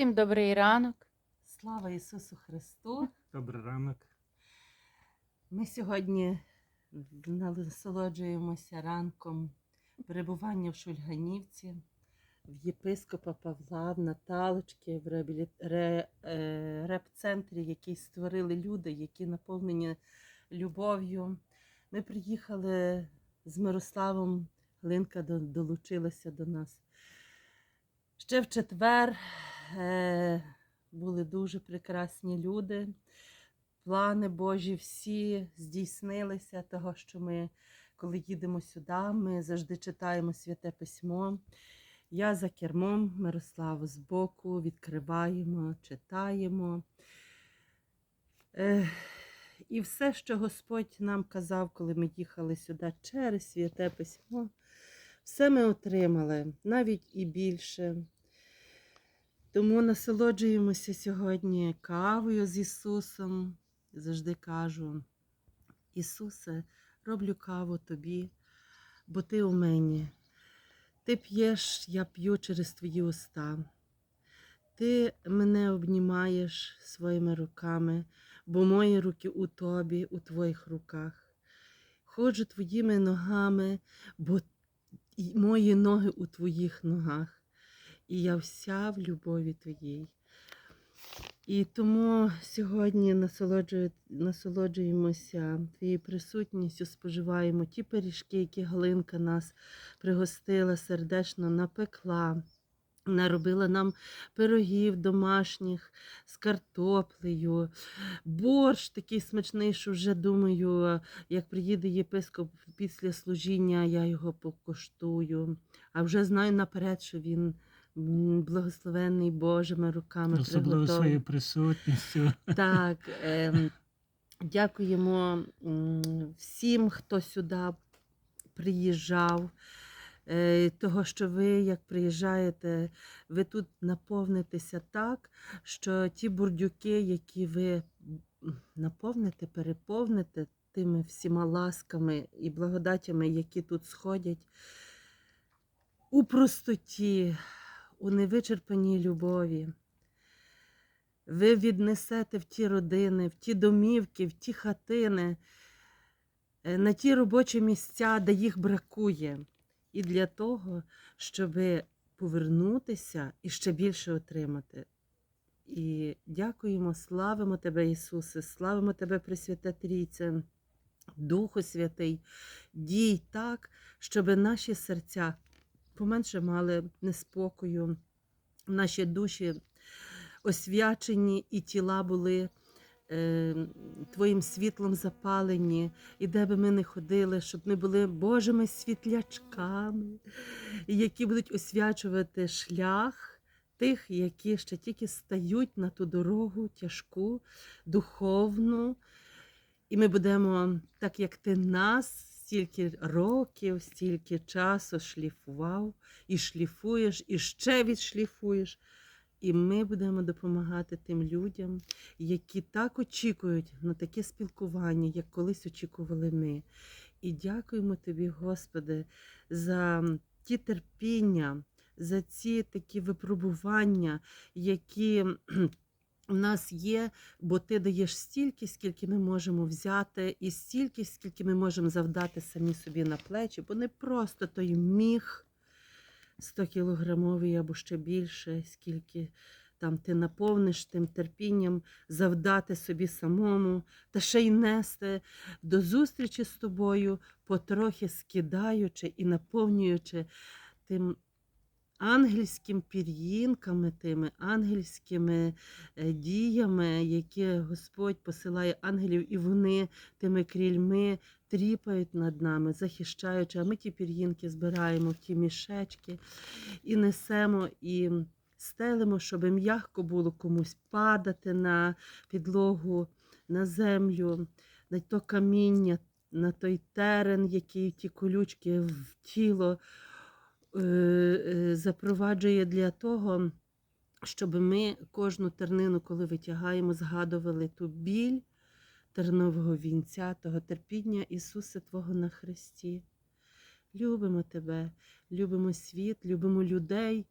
Всім добрий ранок. Слава Ісусу Христу! Добрий ранок. Ми сьогодні насолоджуємося ранком перебування в Шульганівці, в єпископа Павла, в Наталочки, в реабілі... ре... е, реп-центрі, який створили люди, які наповнені любов'ю. Ми приїхали з Мирославом, Глинка долучилася до нас. Ще в четвер були дуже прекрасні люди. Плани Божі всі здійснилися, того, що ми, коли їдемо сюди, ми завжди читаємо святе письмо. Я за кермом, Мирослава збоку, відкриваємо, читаємо. Е, і все, що Господь нам казав, коли ми їхали сюди через святе письмо, все ми отримали, навіть і більше. Тому насолоджуємося сьогодні кавою з Ісусом. Завжди кажу: Ісусе, роблю каву тобі, бо ти у мені. Ти п'єш, я п'ю через твої уста. Ти мене обнімаєш своїми руками, бо мої руки у тобі, у твоїх руках. Ходжу твоїми ногами, бо мої ноги у твоїх ногах і я вся в любові твоїй. І тому сьогодні насолоджуємося твоєю присутністю, споживаємо ті пиріжки, які Галинка нас пригостила, сердечно напекла. Наробила нам пирогів домашніх з картоплею, борщ такий смачний, що вже думаю, як приїде єпископ після служіння, я його покуштую. А вже знаю наперед, що він благословенний Божими руками Особливо своєю присутністю. Так, ем, дякуємо всім, хто сюди приїжджав. Е, Того, що ви, як приїжджаєте, ви тут наповнитеся так, що ті бурдюки, які ви наповните, переповните тими всіма ласками і благодатями, які тут сходять, у простоті, у невичерпаній любові. Ви віднесете в ті родини, в ті домівки, в ті хатини, е, на ті робочі місця, де їх бракує. І для того, щоб повернутися і ще більше отримати. І дякуємо, славимо Тебе, Ісусе, славимо Тебе, Пресвята Трійце, Духу Святий, дій так, щоб наші серця поменше мали неспокою, наші душі освячені і тіла були е, Твоїм світлом запалені, і де би ми не ходили, щоб ми були Божими світлячками, які будуть освячувати шлях тих, які ще тільки стають на ту дорогу тяжку, духовну. І ми будемо, так як ти нас стільки років, стільки часу шліфував, і шліфуєш, і ще відшліфуєш. І ми будемо допомагати тим людям, які так очікують на таке спілкування, як колись очікували ми. І дякуємо тобі, Господи, за ті терпіння, за ці такі випробування, які у нас є, бо ти даєш стільки, скільки ми можемо взяти, і стільки, скільки ми можемо завдати самі собі на плечі, бо не просто той міг 100 кілограмовий або ще більше, скільки там ти наповниш тим терпінням завдати собі самому, та ще й нести до зустрічі з тобою, потрохи скидаючи і наповнюючи тим ангельським пір'їнками, тими ангельськими е, діями, які Господь посилає ангелів, і вони тими крільми тріпають над нами, захищаючи, а ми ті пір'їнки збираємо в ті мішечки і несемо і стелимо, щоб м'ягко було комусь падати на підлогу, на землю, на то каміння, на той терен, який ті колючки в тіло запроваджує для того, щоб ми кожну тернину, коли витягаємо, згадували ту біль тернового вінця, того терпіння Ісуса Твого на Христі. Любимо Тебе, любимо світ, любимо людей,